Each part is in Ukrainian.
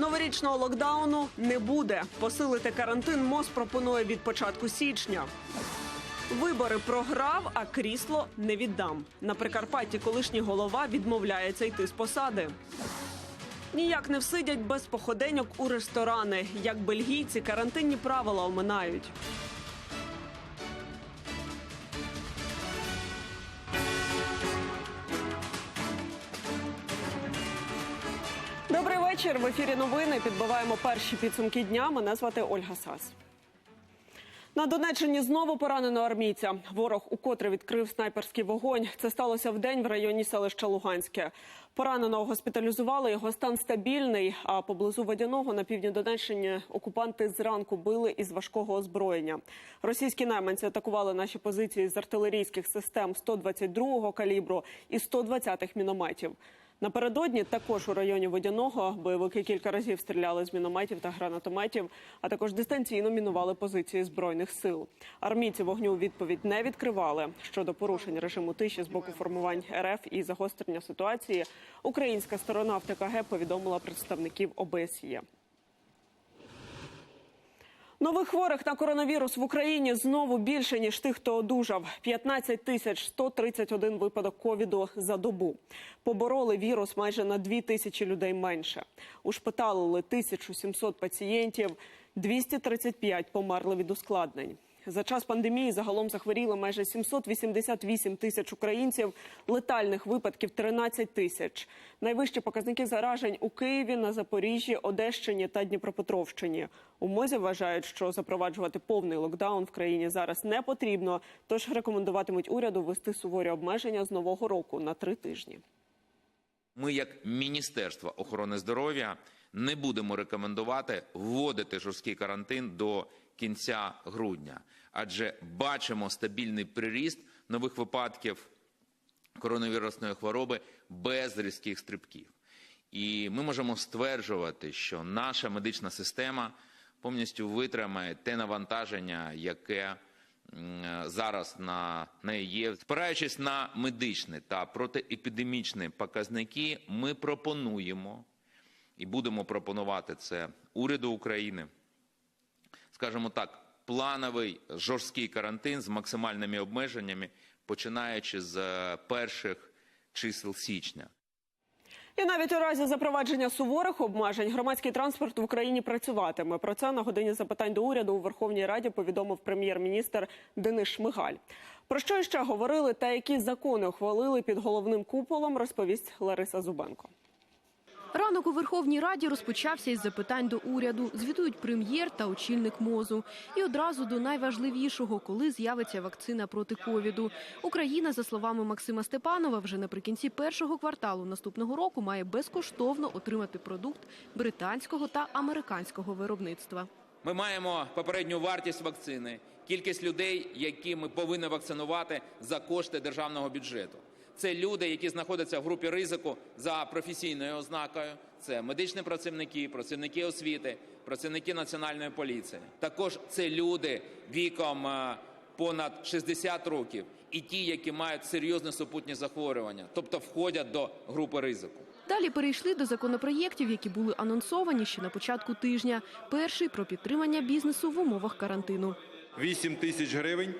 Новорічного локдауну не буде. Посилити карантин МОЗ пропонує від початку січня. Вибори програв, а крісло не віддам. На Прикарпатті колишній голова відмовляється йти з посади. Ніяк не всидять без походеньок у ресторани. Як бельгійці карантинні правила оминають. Вечір. В ефірі новини підбиваємо перші підсумки дня. Мене звати Ольга Сас. На Донеччині знову поранено армійця. Ворог укотре відкрив снайперський вогонь. Це сталося вдень в районі селища Луганське. Пораненого госпіталізували. Його стан стабільний. А поблизу водяного на півдні Донеччини окупанти зранку били із важкого озброєння. Російські найманці атакували наші позиції з артилерійських систем 122-го калібру і 120-х мінометів. Напередодні також у районі водяного бойовики кілька разів стріляли з мінометів та гранатометів, а також дистанційно мінували позиції збройних сил. Армійці вогню відповідь не відкривали. Щодо порушень режиму тиші з боку формувань РФ і загострення ситуації, українська сторона в ТКГ повідомила представників ОБСЄ. Нових хворих на коронавірус в Україні знову більше ніж тих, хто одужав. 15 тисяч 131 випадок ковіду за добу. Побороли вірус майже на 2 тисячі людей менше. Ушпиталили 1700 пацієнтів, 235 померли від ускладнень. За час пандемії загалом захворіли майже 788 тисяч українців, летальних випадків 13 тисяч. Найвищі показники заражень у Києві, на Запоріжжі, Одещині та Дніпропетровщині. У МОЗі вважають, що запроваджувати повний локдаун в країні зараз не потрібно, тож рекомендуватимуть уряду ввести суворі обмеження з нового року на три тижні. Ми, як Міністерство охорони здоров'я, не будемо рекомендувати вводити жорсткий карантин до кінця грудня, адже бачимо стабільний приріст нових випадків коронавірусної хвороби без різких стрибків. І ми можемо стверджувати, що наша медична система повністю витримає те навантаження, яке зараз на неї є. Спираючись на медичні та протиепідемічні показники, ми пропонуємо і будемо пропонувати це уряду України, скажімо так, плановий жорсткий карантин з максимальними обмеженнями, починаючи з е, перших чисел січня. І навіть у разі запровадження суворих обмежень громадський транспорт в Україні працюватиме. Про це на годині запитань до уряду у Верховній Раді повідомив прем'єр-міністр Денис Шмигаль. Про що ще говорили та які закони ухвалили під головним куполом, розповість Лариса Зубенко. Ранок у Верховній Раді розпочався із запитань до уряду. Звітують прем'єр та очільник мозу. І одразу до найважливішого, коли з'явиться вакцина проти ковіду. Україна, за словами Максима Степанова, вже наприкінці першого кварталу наступного року має безкоштовно отримати продукт британського та американського виробництва. Ми маємо попередню вартість вакцини, кількість людей, які ми повинні вакцинувати за кошти державного бюджету. Це люди, які знаходяться в групі ризику за професійною ознакою. Це медичні працівники, працівники освіти, працівники національної поліції. Також це люди віком е, понад 60 років і ті, які мають серйозні супутні захворювання, тобто входять до групи ризику. Далі перейшли до законопроєктів, які були анонсовані ще на початку тижня. Перший про підтримання бізнесу в умовах карантину. 8 тисяч гривень.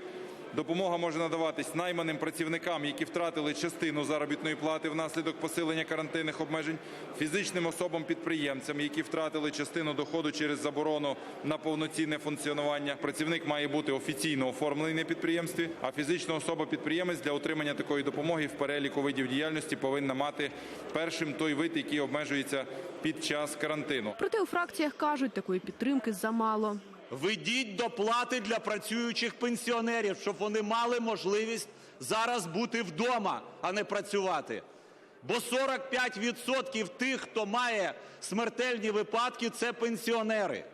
Допомога може надаватись найманим працівникам, які втратили частину заробітної плати внаслідок посилення карантинних обмежень, фізичним особам-підприємцям, які втратили частину доходу через заборону на повноцінне функціонування. Працівник має бути офіційно оформлений на підприємстві, а фізична особа-підприємець для отримання такої допомоги в переліку видів діяльності повинна мати першим той вид, який обмежується під час карантину. Проте у фракціях кажуть, такої підтримки замало. Введіть доплати для працюючих пенсіонерів, щоб вони мали можливість зараз бути вдома, а не працювати. Бо 45% тих, хто має смертельні випадки, це пенсіонери.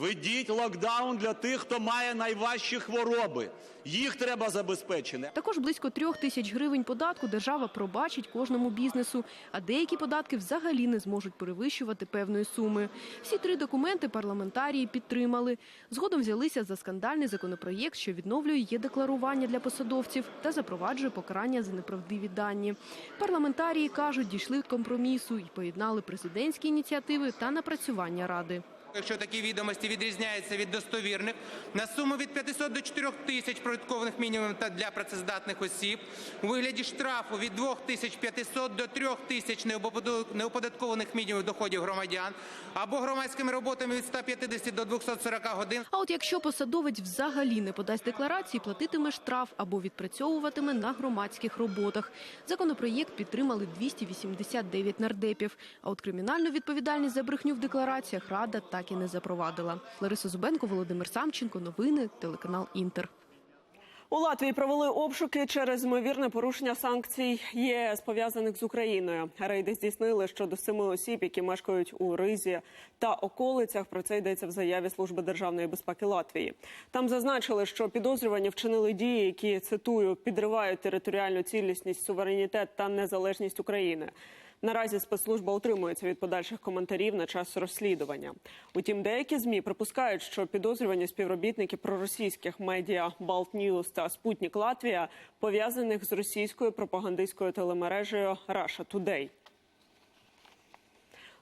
Введіть локдаун для тих, хто має найважчі хвороби. Їх треба забезпечити. Також близько трьох тисяч гривень податку держава пробачить кожному бізнесу, а деякі податки взагалі не зможуть перевищувати певної суми. Всі три документи парламентарії підтримали. Згодом взялися за скандальний законопроєкт, що відновлює є декларування для посадовців та запроваджує покарання за неправдиві дані. Парламентарії кажуть, дійшли компромісу і поєднали президентські ініціативи та напрацювання ради. Якщо такі відомості відрізняються від достовірних, на суму від 500 до 4 тисяч прожиткових мінімумів та для працездатних осіб у вигляді штрафу від 2500 до 3 тисяч неоподаткованих- неоподаткованих мінімумів доходів громадян або громадськими роботами від 150 до 240 годин А от якщо посадовець взагалі не подасть декларації, платитиме штраф або відпрацьовуватиме на громадських роботах. Законопроєкт підтримали 289 нардепів. А от кримінальну відповідальність за брехню в деклараціях Рада так і не запровадила. Лариса Зубенко, Володимир Самченко. Новини, телеканал Інтер. У Латвії провели обшуки через ймовірне порушення санкцій ЄС пов'язаних з Україною. Рейди здійснили щодо семи осіб, які мешкають у Ризі та околицях. Про це йдеться в заяві Служби державної безпеки Латвії. Там зазначили, що підозрювані вчинили дії, які цитую підривають територіальну цілісність, суверенітет та незалежність України. Наразі спецслужба утримується від подальших коментарів на час розслідування. Утім, деякі змі припускають, що підозрювані співробітники проросійських медіа Балт Ньюс та Спутник Латвія пов'язаних з російською пропагандистською телемережею Раша Today.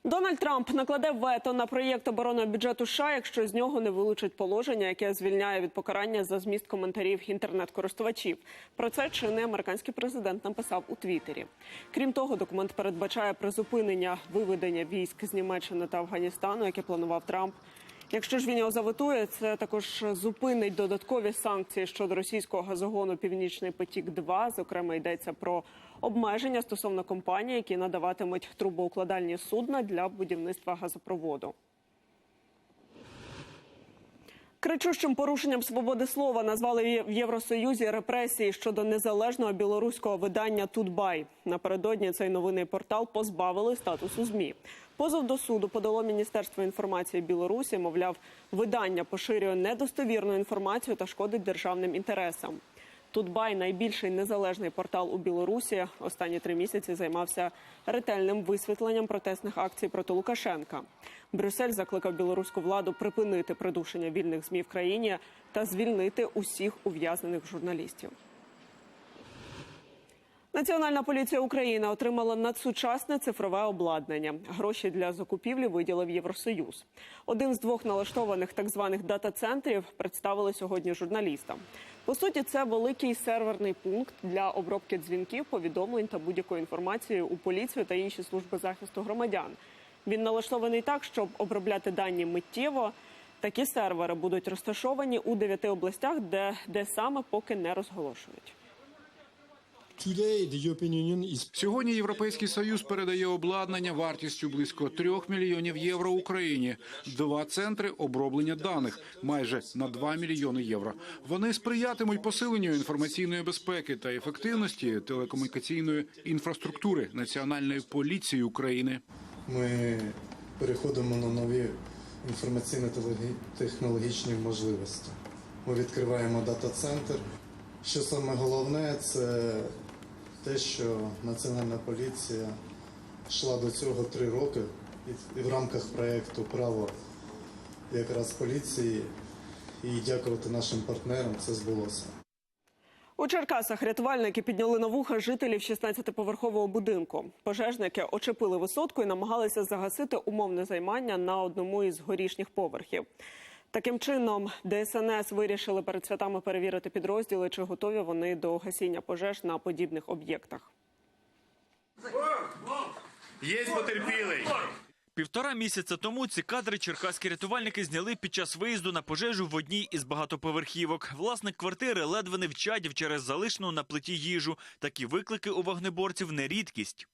Дональд Трамп накладе вето на проєкт оборонного бюджету США, якщо з нього не вилучать положення, яке звільняє від покарання за зміст коментарів інтернет-користувачів. Про це чинний американський президент написав у Твіттері. Крім того, документ передбачає призупинення виведення військ з Німеччини та Афганістану, яке планував Трамп. Якщо ж він його заветує, це також зупинить додаткові санкції щодо російського газогону Північний потік 2 Зокрема, йдеться про обмеження стосовно компаній, які надаватимуть трубоукладальні судна для будівництва газопроводу. Кричущим порушенням свободи слова назвали в Євросоюзі репресії щодо незалежного білоруського видання Тутбай. Напередодні цей новинний портал позбавили статусу змі. Позов до суду подало Міністерство інформації Білорусі. Мовляв, видання поширює недостовірну інформацію та шкодить державним інтересам. Тутбай найбільший незалежний портал у Білорусі. Останні три місяці займався ретельним висвітленням протестних акцій проти Лукашенка. Брюссель закликав білоруську владу припинити придушення вільних змі в країні та звільнити усіх ув'язнених журналістів. Національна поліція України отримала надсучасне цифрове обладнання. Гроші для закупівлі виділив Євросоюз. Один з двох налаштованих так званих дата-центрів представили сьогодні журналістам. По суті, це великий серверний пункт для обробки дзвінків, повідомлень та будь-якої інформації у поліцію та інші служби захисту громадян. Він налаштований так, щоб обробляти дані миттєво. Такі сервери будуть розташовані у дев'яти областях, де, де саме поки не розголошують. Сьогодні Європейський Союз передає обладнання вартістю близько трьох мільйонів євро Україні. Два центри оброблення даних майже на 2 мільйони євро. Вони сприятимуть посиленню інформаційної безпеки та ефективності телекомунікаційної інфраструктури Національної поліції України. ми переходимо на нові інформаційно-технологічні можливості. Ми відкриваємо дата-центр. Що саме головне, це те, що Національна поліція йшла до цього три роки, і- в рамках проєкту Право якраз поліції. І дякувати нашим партнерам це збулося. У Черкасах рятувальники підняли на вуха жителів 16-поверхового будинку. Пожежники очепили висотку і намагалися загасити умовне займання на одному із горішніх поверхів. Таким чином, ДСНС вирішили перед святами перевірити підрозділи, чи готові вони до гасіння пожеж на подібних об'єктах. Є потерпілий. Півтора місяця тому ці кадри черкаські рятувальники зняли під час виїзду на пожежу в одній із багатоповерхівок. Власник квартири ледве не вчадів через залишену на плиті їжу. Такі виклики у вогнеборців не рідкість.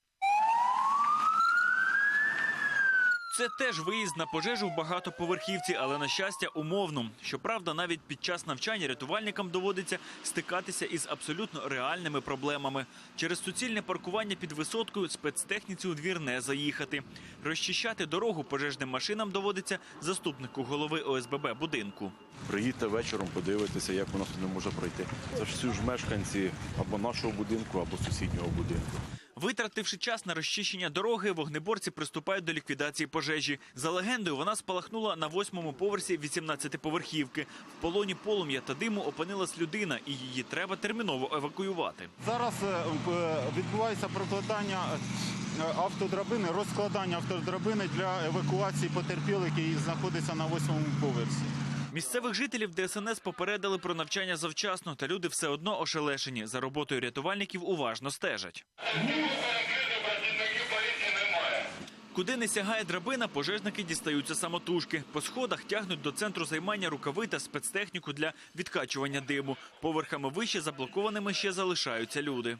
Це теж виїзд на пожежу в багатоповерхівці, але на щастя умовно. Щоправда, навіть під час навчання рятувальникам доводиться стикатися із абсолютно реальними проблемами. Через суцільне паркування під висоткою спецтехніці у двір не заїхати. Розчищати дорогу пожежним машинам доводиться заступнику голови ОСББ будинку. Приїдьте вечором, подивитися, як воно туди може пройти. Це ж всі ж мешканці або нашого будинку, або сусіднього будинку. Витративши час на розчищення дороги, вогнеборці приступають до ліквідації пожежі. За легендою, вона спалахнула на восьмому поверсі 18-поверхівки. В полоні полум'я та диму опинилась людина, і її треба терміново евакуювати. Зараз е, відбувається прокладання е, автодрабини, розкладання автодрабини для евакуації потерпілих, який знаходиться на восьмому поверсі. Місцевих жителів ДСНС попередили про навчання завчасно, та люди все одно ошелешені. За роботою рятувальників уважно стежать. Куди не сягає драбина, пожежники дістаються самотужки. По сходах тягнуть до центру займання рукави та спецтехніку для відкачування диму. Поверхами вище заблокованими ще залишаються люди.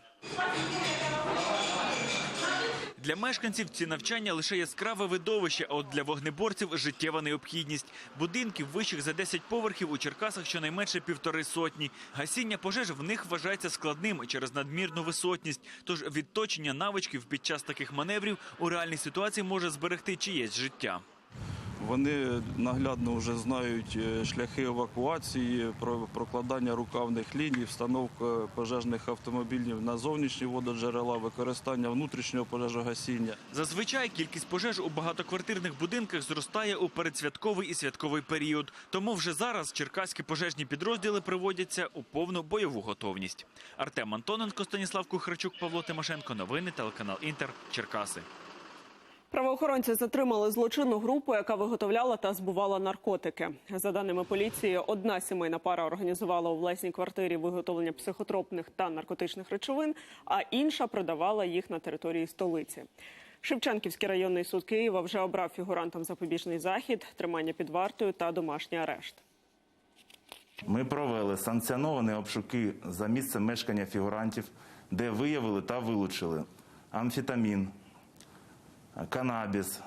Для мешканців ці навчання лише яскраве видовище, а от для вогнеборців життєва необхідність. Будинків вищих за 10 поверхів у Черкасах щонайменше півтори сотні. Гасіння пожеж в них вважається складним через надмірну висотність. Тож відточення навичків під час таких маневрів у реальній ситуації може зберегти чиєсь життя. Вони наглядно вже знають е, шляхи евакуації, прокладання рукавних ліній, встановка пожежних автомобілів на зовнішні вододжерела, використання внутрішнього пожежогасіння. Зазвичай кількість пожеж у багатоквартирних будинках зростає у передсвятковий і святковий період. Тому вже зараз черкаські пожежні підрозділи приводяться у повну бойову готовність. Артем Антоненко, Станіслав Кухарчук, Павло Тимошенко. Новини телеканал Інтер. Черкаси. Правоохоронці затримали злочинну групу, яка виготовляла та збувала наркотики. За даними поліції, одна сімейна пара організувала у власній квартирі виготовлення психотропних та наркотичних речовин, а інша продавала їх на території столиці. Шевченківський районний суд Києва вже обрав фігурантам запобіжний захід, тримання під вартою та домашній арешт. Ми провели санкціоновані обшуки за місцем мешкання фігурантів, де виявили та вилучили амфетамін, канабіс,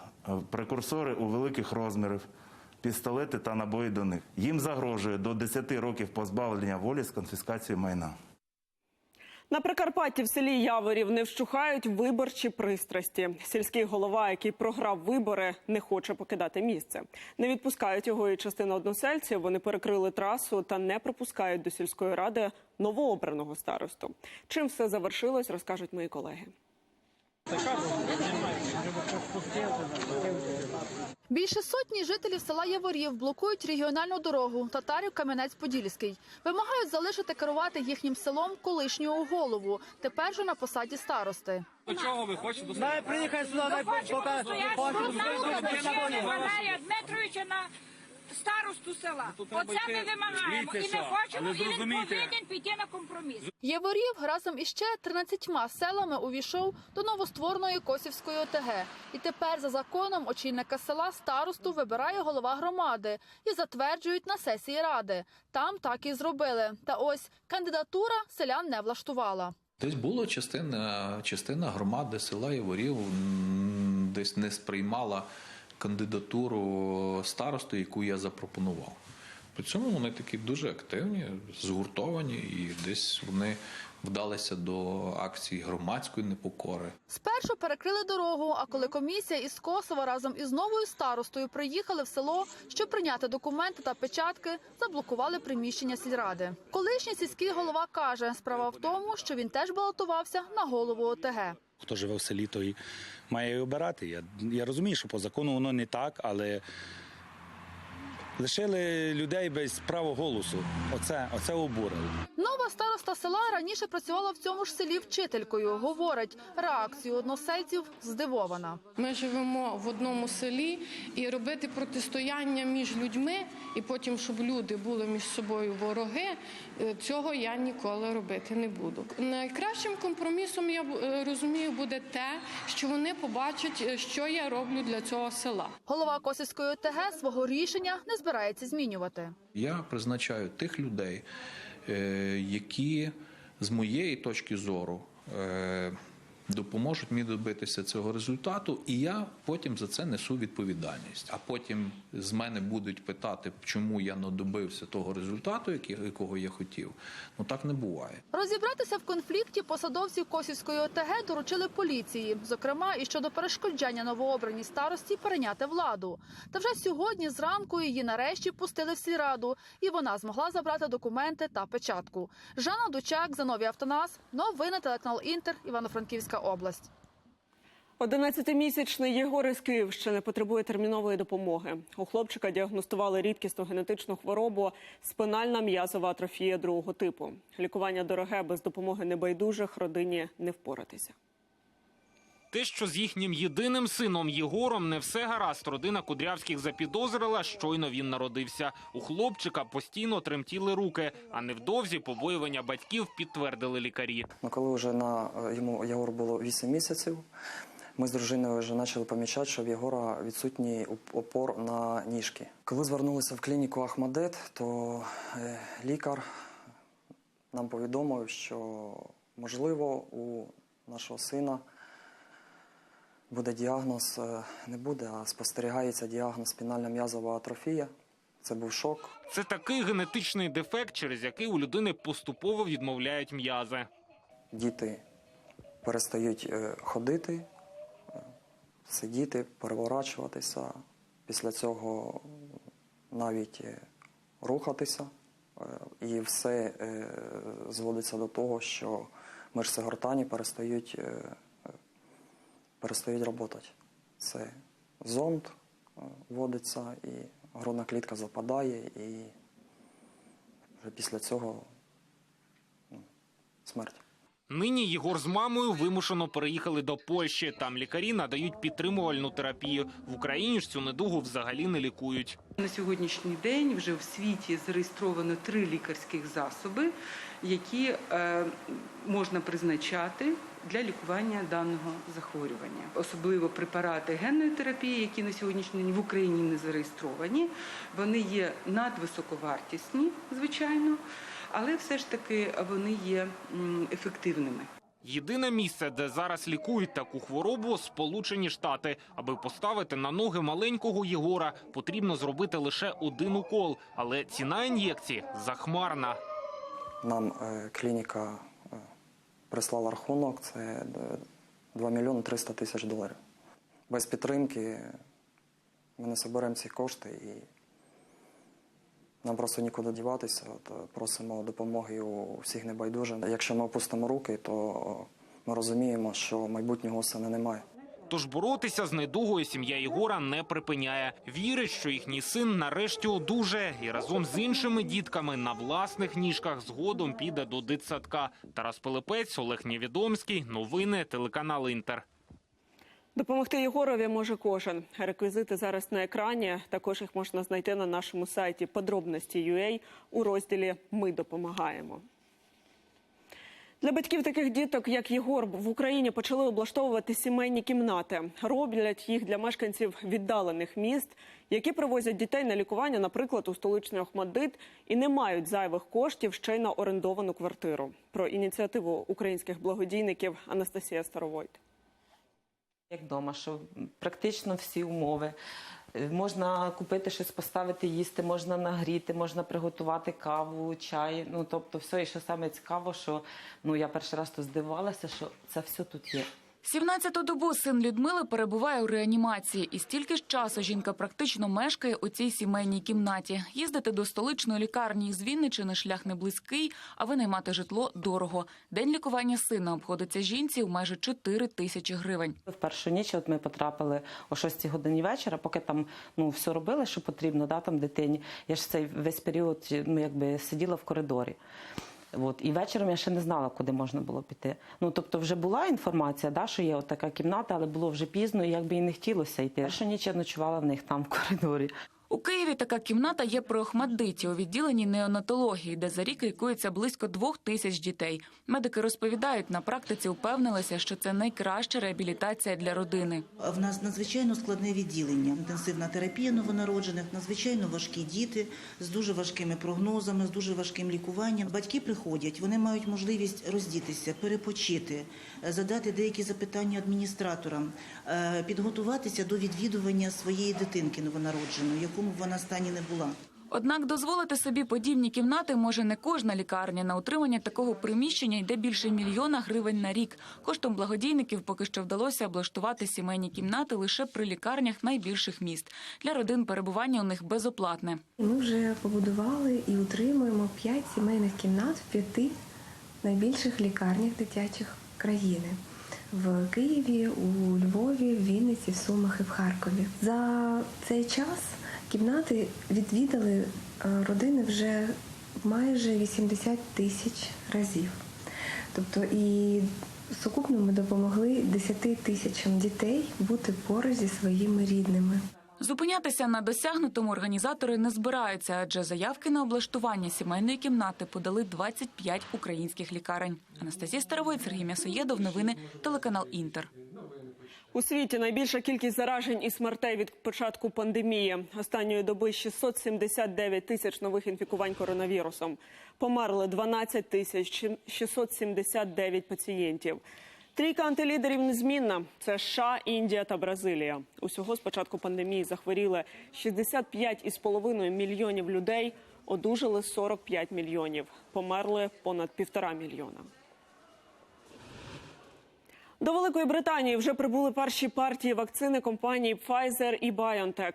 прекурсори у великих розмірах, пістолети та набої до них. Їм загрожує до 10 років позбавлення волі з конфіскацією майна. На Прикарпатті в селі Яворів не вщухають виборчі пристрасті. Сільський голова, який програв вибори, не хоче покидати місце. Не відпускають його і частина односельців. Вони перекрили трасу та не пропускають до сільської ради новообраного старосту. Чим все завершилось, розкажуть мої колеги. Більше сотні жителів села Яворів блокують регіональну дорогу татарів Кам'янець-Подільський. Вимагають залишити керувати їхнім селом колишнього голову, тепер же на посаді старости. До чого ви хочете? Дай приїхати сюди, дай покажу. Дмитровича на старосту села. Оце ми вимагаємо. І ми хочемо, і він повинен піти на компроміс. Яворів разом із ще 13 селами увійшов до новоствореної Косівської ОТГ. І тепер за законом очільника села старосту вибирає голова громади і затверджують на сесії ради. Там так і зробили. Та ось кандидатура селян не влаштувала. Десь було частина, частина громади села Яворів м, десь не сприймала кандидатуру старосту, яку я запропонував. При цьому вони такі дуже активні, згуртовані, і десь вони вдалися до акції громадської непокори. Спершу перекрили дорогу, а коли комісія із Косова разом із новою старостою приїхали в село, щоб прийняти документи та печатки, заблокували приміщення сільради. Колишній сільський голова каже, справа в тому, що він теж балотувався на голову ОТГ. Хто живе в селі, той має і обирати. Я, я розумію, що по закону воно не так, але лишили людей без права голосу. Оце, оце обурило. Нова староста села раніше працювала в цьому ж селі вчителькою. Говорить, реакцію односельців здивована. Ми живемо в одному селі і робити протистояння між людьми, і потім, щоб люди були між собою вороги, е, цього я ніколи робити не буду. Найкращим компромісом я е, розумію буде те, що вони побачать, е, що я роблю для цього села. Голова Косівської ОТГ свого рішення не збирається змінювати. Я призначаю тих людей, е, які з моєї точки зору е, допоможуть мені добитися цього результату, і я потім за це несу відповідальність. А потім з мене будуть питати, чому я не добився того результату, якого я хотів. Ну так не буває. Розібратися в конфлікті посадовці Косівської ОТГ доручили поліції, зокрема і щодо перешкоджання новообраній старості перейняти владу. Та вже сьогодні зранку її нарешті пустили в сільраду, і вона змогла забрати документи та печатку. Жанна Дучак, Зановій Автонас, новини телеканал Інтер, Івано-Франківська область. 11-місячний Єгор із Київщини потребує термінової допомоги. У хлопчика діагностували рідкісну генетичну хворобу спинальна м'язова атрофія другого типу. Лікування дороге без допомоги небайдужих родині не впоратися. Те, що з їхнім єдиним сином Єгором не все гаразд, родина Кудрявських запідозрила, щойно він народився. У хлопчика постійно тремтіли руки, а невдовзі побоювання батьків підтвердили лікарі. Ну, коли вже на е, йому Єгор було 8 місяців, ми з дружиною вже почали помічати, що в Єгора відсутній опор на ніжки. Коли звернулися в клініку Ахмадет, то е, лікар нам повідомив, що можливо у нашого сина буде діагноз, е, не буде, а спостерігається діагноз спінальна м'язова атрофія. Це був шок. Це такий генетичний дефект, через який у людини поступово відмовляють м'язи. діти перестають е, ходити, е, сидіти, переворачуватися, після цього навіть рухатися. І все зводиться до того, що мишці гортані перестають, перестають працювати. Це зонд е, вводиться, і грудна клітка западає, і вже після цього ну, смерть. Нині Єгор з мамою вимушено переїхали до Польщі. Там лікарі надають підтримувальну терапію. В Україні ж цю недугу взагалі не лікують. На сьогоднішній день вже в світі зареєстровано три лікарських засоби, які е, можна призначати для лікування даного захворювання. Особливо препарати генної терапії, які на сьогоднішній день в Україні не зареєстровані. Вони є надвисоковартісні, звичайно, але все ж таки вони є ефективними. Єдине місце, де зараз лікують таку хворобу, Сполучені Штати. Аби поставити на ноги маленького Єгора, потрібно зробити лише один укол, але ціна ін'єкції захмарна. Нам е, клініка е, прислала рахунок, це е, 2 мільйони 300 тисяч доларів. Без підтримки ми не соберемо ці кошти і нам просто нікуди діватися. От, е, просимо допомоги у всіх небайдужих. Якщо ми опустимо руки, то ми розуміємо, що майбутнього сина немає. Тож боротися з недугою сім'я Єгора не припиняє. Вірить, що їхній син нарешті одужає і разом з іншими дітками на власних ніжках згодом піде до дитсадка. Тарас Пилипець, Олег Нєвідомський. Новини телеканал Інтер. Допомогти Єгорові може кожен. Реквізити зараз на екрані. Також їх можна знайти на нашому сайті подробності.ua у розділі Ми допомагаємо. Для батьків таких діток, як Єгор, в Україні почали облаштовувати сімейні кімнати. Роблять їх для мешканців віддалених міст, які привозять дітей на лікування, наприклад, у столичний Охмаддит, і не мають зайвих коштів ще й на орендовану квартиру. Про ініціативу українських благодійників Анастасія Старовойт. Як вдома, що практично всі умови. Е, Можна купити щось, поставити їсти, можна нагріти, можна приготувати каву, чай. Ну тобто, все. І що саме цікаво, що ну я перший раз тут здивувалася, що це все тут є. 17-ту добу син Людмили перебуває у реанімації, і стільки ж часу жінка практично мешкає у цій сімейній кімнаті. Їздити до столичної лікарні з Вінничини шлях не близький, а винаймати житло дорого. День лікування сина обходиться жінці у майже 4 тисячі гривень. В першу ніч от ми потрапили о 6 годині вечора, поки там ну все робили, що потрібно, да, там дитині. Я ж цей весь період ну, якби сиділа в коридорі. От. І вечором я ще не знала, куди можна було піти. Ну, тобто вже була інформація, да, що є от така кімната, але було вже пізно, і якби і не хотілося йти. Першу ніч я ночувала в них там в коридорі. У Києві така кімната є при Охмаддиті у відділенні неонатології, де за рік лікується близько двох тисяч дітей. Медики розповідають, на практиці впевнилися, що це найкраща реабілітація для родини. В нас надзвичайно складне відділення, інтенсивна терапія новонароджених, надзвичайно важкі діти з дуже важкими прогнозами, з дуже важким лікуванням. Батьки приходять, вони мають можливість роздітися, перепочити, задати деякі запитання адміністраторам, е, підготуватися до відвідування своєї дитинки новонародженої, в якому б вона стані не була. Однак дозволити собі подібні кімнати може не кожна лікарня. На утримання такого приміщення йде більше мільйона гривень на рік. Коштом благодійників поки що вдалося облаштувати сімейні кімнати лише при лікарнях найбільших міст. Для родин перебування у них безоплатне. Ми вже побудували і утримуємо п'ять сімейних кімнат в п'яти найбільших лікарнях дитячих країни. В Києві, у Львові, в Вінниці, в Сумах і в Харкові. За цей час кімнати відвідали родини вже майже 80 тисяч разів. Тобто і сукупно ми допомогли 10 тисячам дітей бути поруч зі своїми рідними. Зупинятися на досягнутому організатори не збираються, адже заявки на облаштування сімейної кімнати подали 25 українських лікарень. Анастасія Старовойт, Сергій М'ясоєдов. Новини телеканал Інтер. У світі найбільша кількість заражень і смертей від початку пандемії. Останньої доби 679 тисяч нових інфікувань коронавірусом. Померли 12 тисяч 679 пацієнтів. Трійка антилідерів незмінна. Це США, Індія та Бразилія. Усього з початку пандемії захворіли 65,5 мільйонів людей, одужали 45 мільйонів. Померли понад півтора мільйона. До Великої Британії вже прибули перші партії вакцини компанії Pfizer і BioNTech.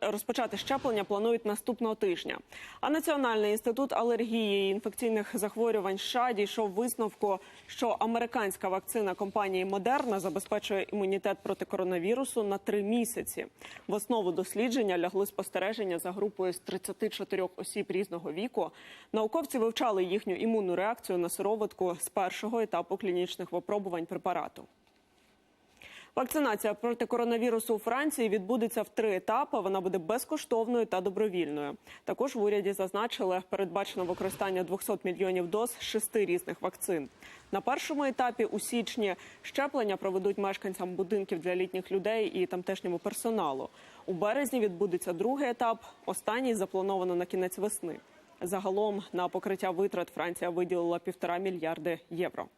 Розпочати, щеплення планують наступного тижня. А Національний інститут алергії і інфекційних захворювань США дійшов висновку, що американська вакцина компанії Moderna забезпечує імунітет проти коронавірусу на три місяці. В основу дослідження лягли спостереження за групою з 34 осіб різного віку. Науковці вивчали їхню імунну реакцію на сироватку з першого етапу клінічних випробувань препарату. Вакцинація проти коронавірусу у Франції відбудеться в три етапи. Вона буде безкоштовною та добровільною. Також в уряді зазначили, передбачено використання 200 мільйонів доз шести різних вакцин. На першому етапі у січні щеплення проведуть мешканцям будинків для літніх людей і тамтешньому персоналу. У березні відбудеться другий етап. Останній заплановано на кінець весни. Загалом на покриття витрат Франція виділила півтора мільярди євро.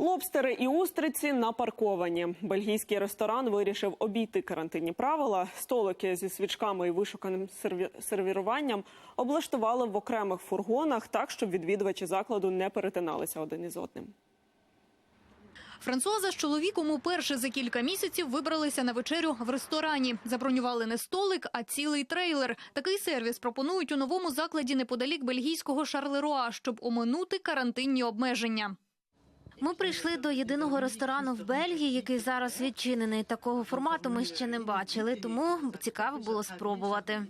Лобстери і устриці напарковані. Бельгійський ресторан вирішив обійти карантинні правила. Столики зі свічками і вишуканим серві- сервіруванням облаштували в окремих фургонах так, щоб відвідувачі закладу не перетиналися один із одним. Франсуаза з чоловіком уперше за кілька місяців вибралися на вечерю в ресторані. Забронювали не столик, а цілий трейлер. Такий сервіс пропонують у новому закладі неподалік бельгійського Шарлеруа, щоб оминути карантинні обмеження. Ми прийшли до єдиного ресторану в Бельгії, який зараз відчинений. Такого формату ми ще не бачили, тому цікаво було спробувати.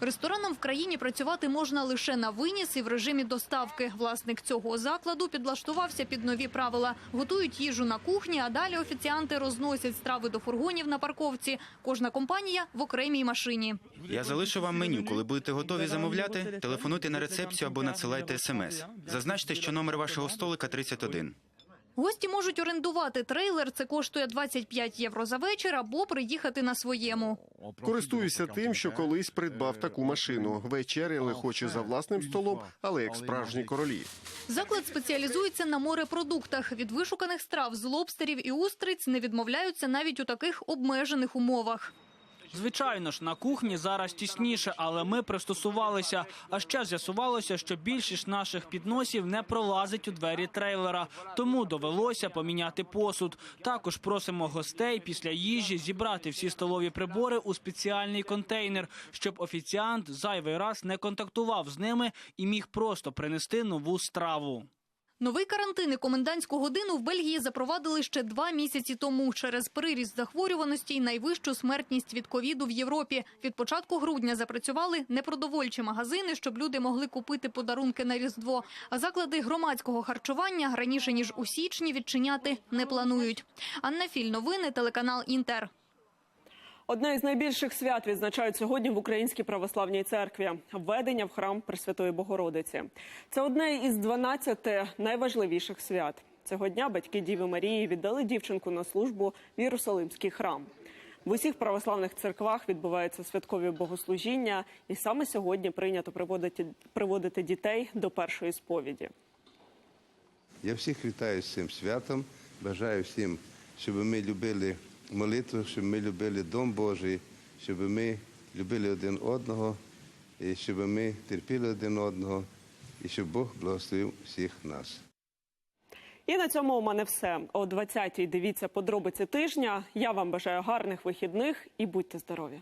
Ресторанам в країні працювати можна лише на виніс і в режимі доставки. Власник цього закладу підлаштувався під нові правила. Готують їжу на кухні, а далі офіціанти розносять страви до фургонів на парковці. Кожна компанія в окремій машині. Я залишу вам меню. Коли будете готові замовляти, телефонуйте на рецепцію або надсилайте смс. Зазначте, що номер вашого столика 31. Гості можуть орендувати трейлер. Це коштує 25 євро за вечір або приїхати на своєму. Користуюся тим, що колись придбав таку машину. Вечеряли хоч і за власним столом, але як справжні королі. Заклад спеціалізується на морепродуктах. Від вишуканих страв з лобстерів і устриць не відмовляються навіть у таких обмежених умовах. Звичайно ж, на кухні зараз тісніше, але ми пристосувалися. А ще з'ясувалося, що більшість наших підносів не пролазить у двері трейлера, тому довелося поміняти посуд. Також просимо гостей після їжі зібрати всі столові прибори у спеціальний контейнер, щоб офіціант зайвий раз не контактував з ними і міг просто принести нову страву. Новий карантин і комендантську годину в Бельгії запровадили ще два місяці тому через приріст захворюваності і найвищу смертність від ковіду в Європі. Від початку грудня запрацювали непродовольчі магазини, щоб люди могли купити подарунки на Різдво. А заклади громадського харчування раніше ніж у січні відчиняти не планують. Анна Філь, новини, телеканал Інтер. Одне із найбільших свят відзначають сьогодні в Українській православній церкві введення в храм Пресвятої Богородиці. Це одне із 12 найважливіших свят. Цього дня батьки Діви Марії віддали дівчинку на службу в Єрусалимський храм. В усіх православних церквах відбуваються святкові богослужіння, і саме сьогодні прийнято приводити, приводити дітей до першої сповіді. Я всіх вітаю з цим святом. Бажаю всім, щоб ми любили молитву, щоб ми любили Дом Божий, щоб ми любили один одного, і щоб ми терпіли один одного, і щоб Бог благословив всіх нас. І на цьому у мене все. О 20-й дивіться подробиці тижня. Я вам бажаю гарних вихідних і будьте здорові.